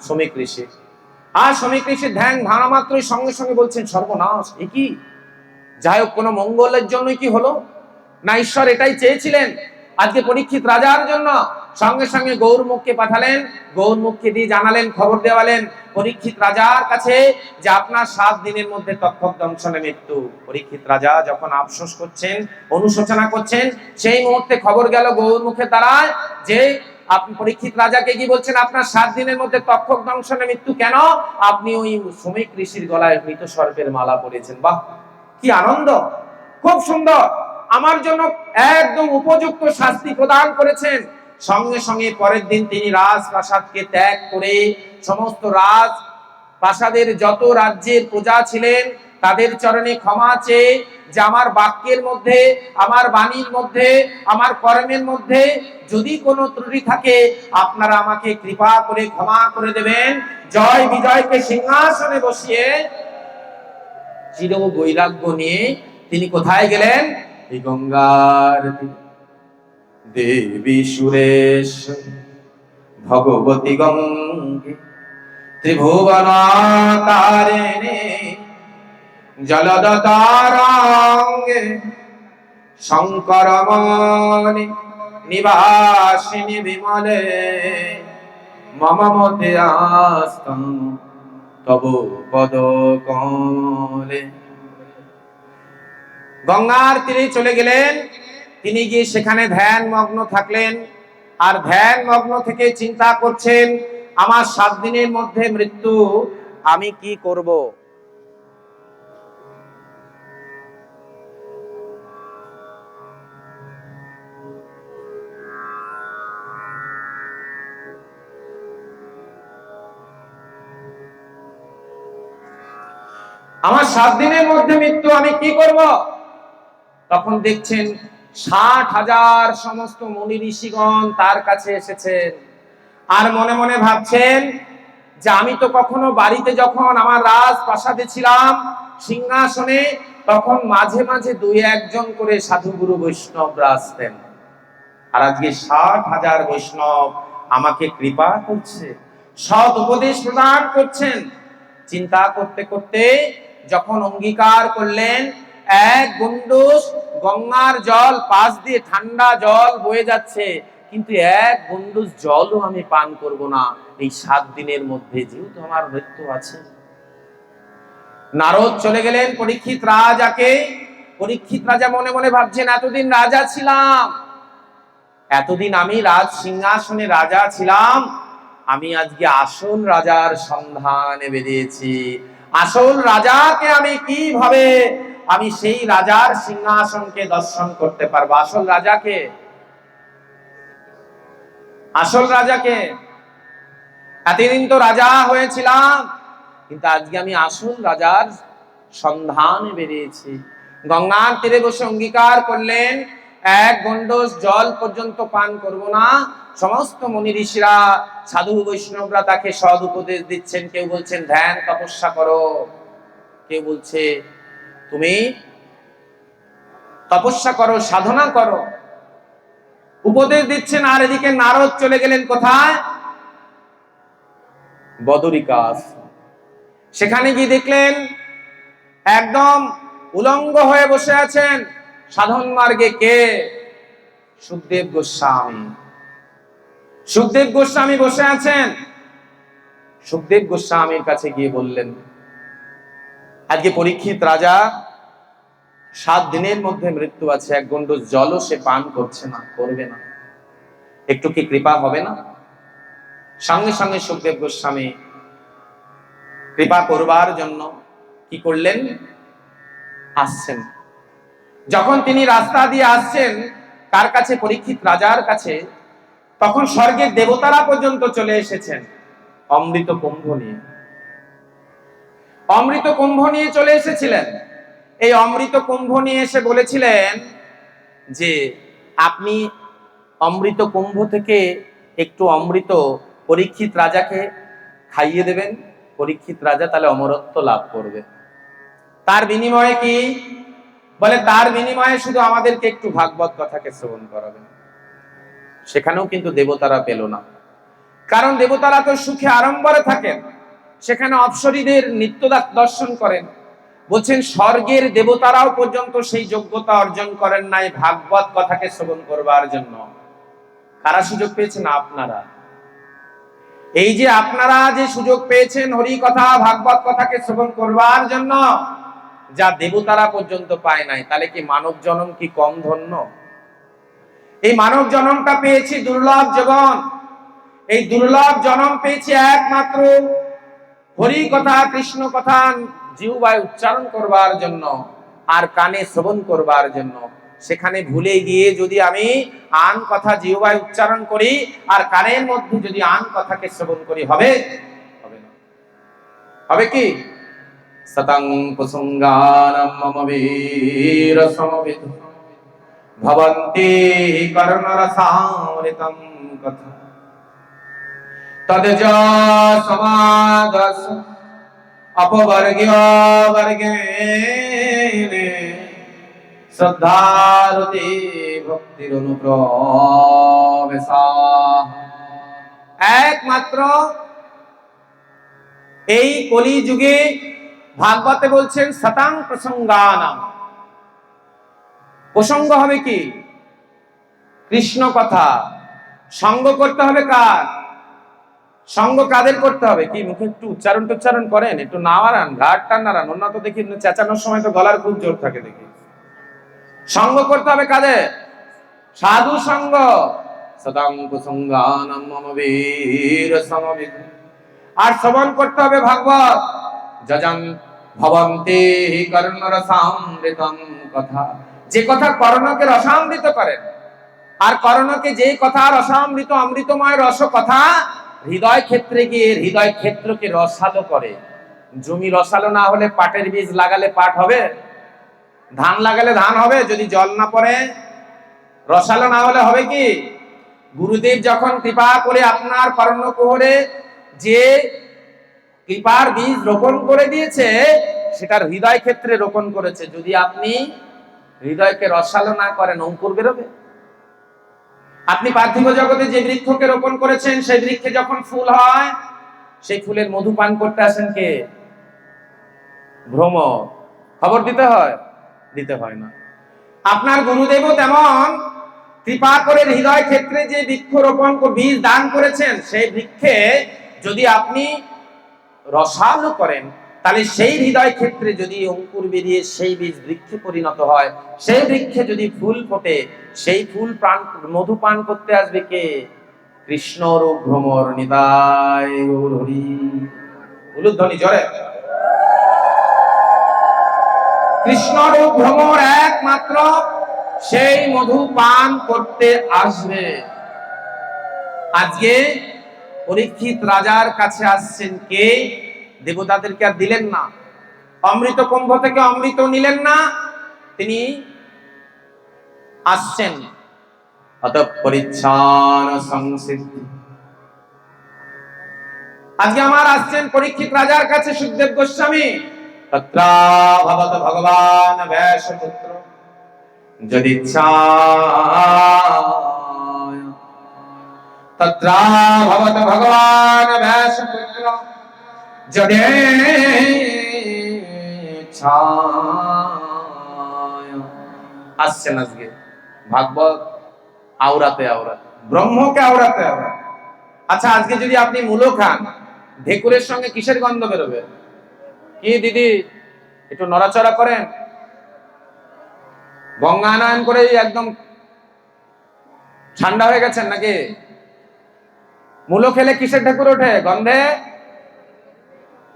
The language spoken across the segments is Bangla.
শ্রমিক ঋষি। আর শ্রমিক ঋষির ধ্যান ধারা মাত্রই সঙ্গে সঙ্গে বলছেন, সর্বনাশ, এ কি? যাই হোক, কোনো মঙ্গলের জন্যই কি হলো? না, ঈশ্বর এটাই চেয়েছিলেন আজকে পরীক্ষিত রাজার জন্য। সঙ্গে সঙ্গে গৌরমুখকে পাঠালেন, গৌরমুখকে দিয়ে জানালেন, খবর দেওয়ালেন পরীক্ষিত রাজার কাছে যে আপনার সাত দিনের মধ্যে তক্ষক দংশনে মৃত্যু। পরীক্ষিত রাজা যখন আফসোস করছেন, অনুশোচনা করছেন, সেই মুহূর্তে খবর গেল গৌরমুখের দ্বারায় যে আপনি পরীক্ষিত রাজাকে কি বলছেন? আপনার সাত দিনের মধ্যে তক্ষক দংশনে মৃত্যু কেন? আপনি ওই শ্রমিক ঋষির গলায় মৃত সর্পের মালা পরেছেন। বাহ, কি আনন্দ! খুব সুন্দর! আমার জন্য একদম উপযুক্ত শাস্তি প্রদান করেছেন। সঙ্গে সঙ্গে পরের দিন তিনি রাজপ্রাসাদকে ত্যাগ করে সমস্ত রাজ প্রাসাদের যত রাজ্যের প্রজা ছিলেন, তাদের চরণে ক্ষমা চেয়ে যে আমার বাক্যের মধ্যে, আমার বাণীর মধ্যে, আমার কর্মের মধ্যে যদি কোনো ত্রুটি থাকে, আপনারা আমাকে কৃপা করে ক্ষমা করে দেবেন। জয় বিজয়কে সিংহাসনে বসিয়ে চির বৈরাগ্য নিয়ে তিনি কোথায় গেলেন? এই গঙ্গার দেবী সুরেশ ভগবতী গঙ্গে ত্রিভুবনাকারিণী জলদতারাঙ্গে শঙ্কর মনি নিবাসিনী বিমলে মম মতে আস্তম তব পদ কমলে গঙ্গার তীরে চলে গেলেন। তিনি গিয়ে সেখানে ধ্যান মগ্ন থাকলেন। আর ধ্যান মগ্ন থেকে চিন্তা করছেন, আমার সাত দিনের মধ্যে মৃত্যু আমি কি করব? আমার সাত দিনের মধ্যে মৃত্যু, আমি কি করব? তখন দেখছেন ষাট হাজার সমস্ত মুনি ঋষিগণ তার কাছে এসেছেন আর মনে মনে ভাবছেন যে আমি তো কখনো বাড়িতে যখন আমার রাজ প্রাসাদে ছিলাম, সিংহাসনে, তখন মাঝে মাঝে দুই একজন করে সাধুগুরু বৈষ্ণবরা আসতেন। আর আজকে ষাট হাজার বৈষ্ণব আমাকে কৃপা করছে, সৎ উপদেশ প্রদান করছেন। চিন্তা করতে করতে যখন অঙ্গীকার করলেন, এক গুন্ডুস গঙ্গার জল পাশ দিয়ে ঠান্ডা জল বয়ে যাচ্ছে। কিন্তু এক গুন্ডুস জলও আমি পান করব না। এই সাত দিনের মধ্যে যেহেতু আমার মৃত্যু আছে। নারদ চলে গেলেন পরীক্ষিত রাজাকে। পরীক্ষিত রাজা মনে মনে ভাবছেন, এতদিন রাজা ছিলাম। এতদিন আমি রাজ সিংহাসনে রাজা ছিলাম। আমি আজকে আসল রাজার সন্ধানে বেরিয়েছি। আসল রাজাকে আমি কীভাবে, আমি সেই রাজার সিংহাসনকে দর্শন করতে পারব? আসল রাজাকে আসল রাজাকে এতদিন তো রাজা হয়েছিলাম, কিন্তু আজকে আমি আসল রাজার সন্ধানে বেরিয়েছি। গঙ্গার তীরে বসে অঙ্গীকার করলেন এক গন্ডস জল পর্যন্ত পান করব না। সমস্ত মুনি ঋষিরা, সাধু বৈষ্ণবরা তাকে সদ উপদেশ দিচ্ছেন। কেউ বলছেন, ধ্যান, তপস্যা করো। কেউ বলছে, তুমি তপস্যা করো, সাধনা করো। উপদেশ দিচ্ছেন, আর এদিকে নারদ চলে গেলেন কোথায়? বদরিকাস। সেখানে গিয়ে দেখলেন, একদম উলঙ্গ হয়ে বসে আছেন। সাধন মার্গে কে? সুখদেব গোস্বামী। সুখদেব গোস্বামী বসে আছেন। সুখদেব গোস্বামীর কাছে গিয়ে বললেন, আজকে পরীক্ষিত রাজা, সাত দিনের মধ্যে মৃত্যু আছে, এক গন্ড জলও সে পান করছে না, করবে না। একটু কি কৃপা হবে না? সঙ্গে সঙ্গে সুখদেব গোস্বামী, কৃপা করবার জন্য কি করলেন? আসছেন। যখন তিনি রাস্তা দিয়ে আসছেন তার কাছে পরীক্ষিত রাজার কাছে, তখন স্বর্গের দেবতারা পর্যন্ত চলে এসেছেন অমৃত কুম্ভ নিয়ে। অমৃত কুম্ভ নিয়ে চলে এসেছিলেন। এই অমৃত কুম্ভ নিয়ে এসে বলেছিলেন যে, আপনি অমৃত কুম্ভ থেকে একটু অমৃত পরীক্ষিত রাজাকে খাইয়ে দেবেন। পরীক্ষিত রাজা তাহলে অমরত্ব লাভ করবে। তার বিনিময়ে কি? বলে, তার বিনিময়ে শুধু আমাদেরকে একটু ভাগবত কথাকে শ্রবণ করাবেন। সেখানেও কিন্তু দেবতারা পেল না। কারণ দেবতারা তো সুখে আড়ম্বরে থাকেন। সেখানে অপসরীদের নিত্যদাক দর্শন করেন। বলছেন, স্বর্গের দেবতারাও পর্যন্ত সেই যোগ্যতা অর্জন করেন নাই ভাগবত কথাকে শ্রবণ করবার জন্য। কারা সুযোগ পেয়েছেন? আপনারা। এই যে আপনারা যে সুযোগ পেয়েছেন হরি কথা ভাগবত কথাকে শ্রবণ করবার জন্য যা দেবতারা পর্যন্ত পায় নাই, তাহলে কি মানব জনম কি কম ধন্য? এই মানব জনমটা পেয়েছি দুর্লভ জীবন। এই দুর্লভ জনম পেয়েছি একমাত্র হরি কথা, কৃষ্ণ কথা, জিহুবায় উচ্চারণ করবার জন্য আর কানে শ্রবণ করবার জন্য। সেখানে ভুলে গিয়ে যদি আমি আন কথা, জিহুবায় উচ্চারণ করি আর কানের মধ্যে যদি আন কথাকে শ্রবণ করি, হবে? হবে না। হবে কি? সতং কুসুঙ্গানম মম বীর সমবেত ভবন্তি কর্ণরসামৃতম কথা তদজ সমাদস অপবর্গীয় বর্গে শ্রদ্ধারতি ভক্তির অনুপ্রবেশা একমাত্র এই কলি যুগে ভাগবতে বলছেন শতাং প্রসঙ্গানাম। প্রসঙ্গ হবে কি? কৃষ্ণ কথা। সঙ্গ করতে হবে কার? সঙ্গ কাদের করতে হবে? কি, মুখে একটু উচ্চারণ টুচ্চারণ করেন? একটু নাড়ান ঘাট টান নাড়ান অন্য তো দেখি চেঁচানোর সময় তো গলার খুব জোর থাকে দেখি। সঙ্গ করতে হবে কাদের? সাধু সঙ্গ। আর শ্রবণ করতে হবে ভাগবত। যজন ভবন্তি কর্ণরসামৃতম কথা। যে কথা কর্ণকে রসামৃত করেন আর কর্ণকে যে কথা রসামৃত, অমৃতময় রস কথা হৃদয় ক্ষেত্রে গিয়ে হৃদয় ক্ষেত্রকে রসালো করে। জমি রসালো না হলে পাটের বীজ লাগালে পাট হবে, ধান লাগালে ধান হবে, যদি জল না পড়ে, রসালো না হলে হবে কি? গুরুদেব যখন কৃপা করে আপনার কর্ণকুহরে যে কৃপার বীজ রোপণ করে দিয়েছে, সেটার হৃদয় ক্ষেত্রে রোপণ করেছে। যদি আপনি হৃদয়কে রসালো না করেন, অঙ্কুর বেরোবে। আপনি পার্থিব জগতে যে বৃক্ষকে রোপণ করেছেন, সেই বৃক্ষে যখন ফুল হয়, সেই ফুলের মধু পান করতে আসেন কে? ভ্রম। খবর দিতে হয়? দিতে হয় না। আপনার গুরুদেবও তেমন কৃপা করে হৃদয় ক্ষেত্রে যে বৃক্ষ রোপণ বীজ দান করেছেন, সেই বৃক্ষে যদি আপনি রসালো করেন, তাহলে সেই হৃদয় ক্ষেত্রে যদি অঙ্কুর বেরিয়ে সেই বীজ বৃক্ষে পরিণত হয়, সেই বৃক্ষে যদি ফুল ফোটে, সেই ফুল প্রাণ, মধু পান করতে আসবে কে? কৃষ্ণ রূপ ভ্রমর জরে। কৃষ্ণ রূপ ভ্রমর একমাত্র, সেই মধু পান করতে আসবে। আজকে পরীক্ষিত রাজার কাছে আসছেন কে? দেবতাদেরকে আর দিলেন না। অমৃত কুম্ভ থেকে অমৃত নিলেন না, তিনি আসছেন। অত পরিচ্ছান সংসিদ্ধি। আজকে আমার আসছেন পরীক্ষিত রাজার কাছে সুখদেব গোস্বামী। তত্রা ভবত ভগবান ব্যাসপুত্র। যদি তত্রা ভবত ভগবান ব্যাসপুত্র যদি আসছেন আজকে ভাগবত আওরাতে আওরাতে। ব্রহ্মকে আওরাতে আওরাতে। আচ্ছা আজকে যদি আপনি মূলো খান ঢেকুরের সঙ্গে কিসের গন্ধ বেরোবে? কি দিদি একটু নড়াচড়া করেন। গঙ্গা গঙ্গানায়ন করে একদম ঠান্ডা হয়ে গেছেন নাকি? মূলো খেলে কিসের ঢেকুর ওঠে? গন্ধে?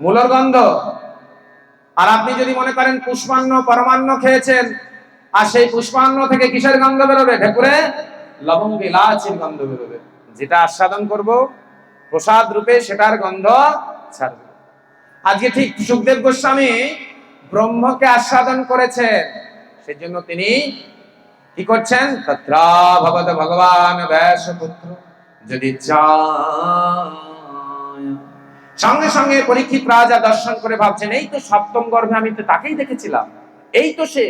মূলর গন্ধ। আর আপনি যদি মনে করেন পুষ্পান্ন, পরমান্ন খেয়েছেন, আর সেই পুষ্পান্ন থেকে কিসের গন্ধ বেরোবে? ঢেকুরে? লবঙ্গ ইলাচির গন্ধ বেরোবে। যেটা আস্বাদন করব, প্রসাদ রূপে সেটার গন্ধ ছাড়বে। আজকে ঠিক সুখদেব গোস্বামী ব্রহ্মকে আস্বাদন করেছেন। সেই জন্য তিনি কি করছেন? তত্রা ভগবান ব্যাস পুত্র যদি সঙ্গে সঙ্গে পরীক্ষিত রাজা দর্শন করে ভাবছেন, এই তো সপ্তম গর্ভে আমি তো তাকেই দেখেছিলাম। এই তো সে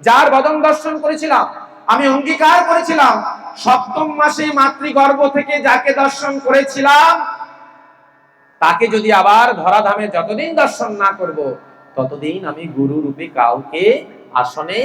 যার বদন দর্শন করেছিলাম, আমি অঙ্গীকার করেছিলাম। সপ্তম মাসে মাতৃগর্ভ থেকে যাকে দর্শন করেছিলাম, তাকে যদি আবার ধরাধামে যতদিন দর্শন না করব, ততদিন আমি গুরু রূপে কাউকে আসনে